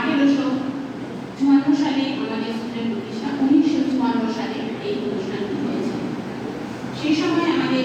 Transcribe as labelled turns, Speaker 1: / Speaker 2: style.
Speaker 1: আঠেরোশো চুয়ান্ন সালে আমাদের স্কুলের প্রতিষ্ঠা, উনিশশো চুয়ান্ন সালে এই অনুষ্ঠানটি হয়েছে। সেই সময় আমাদের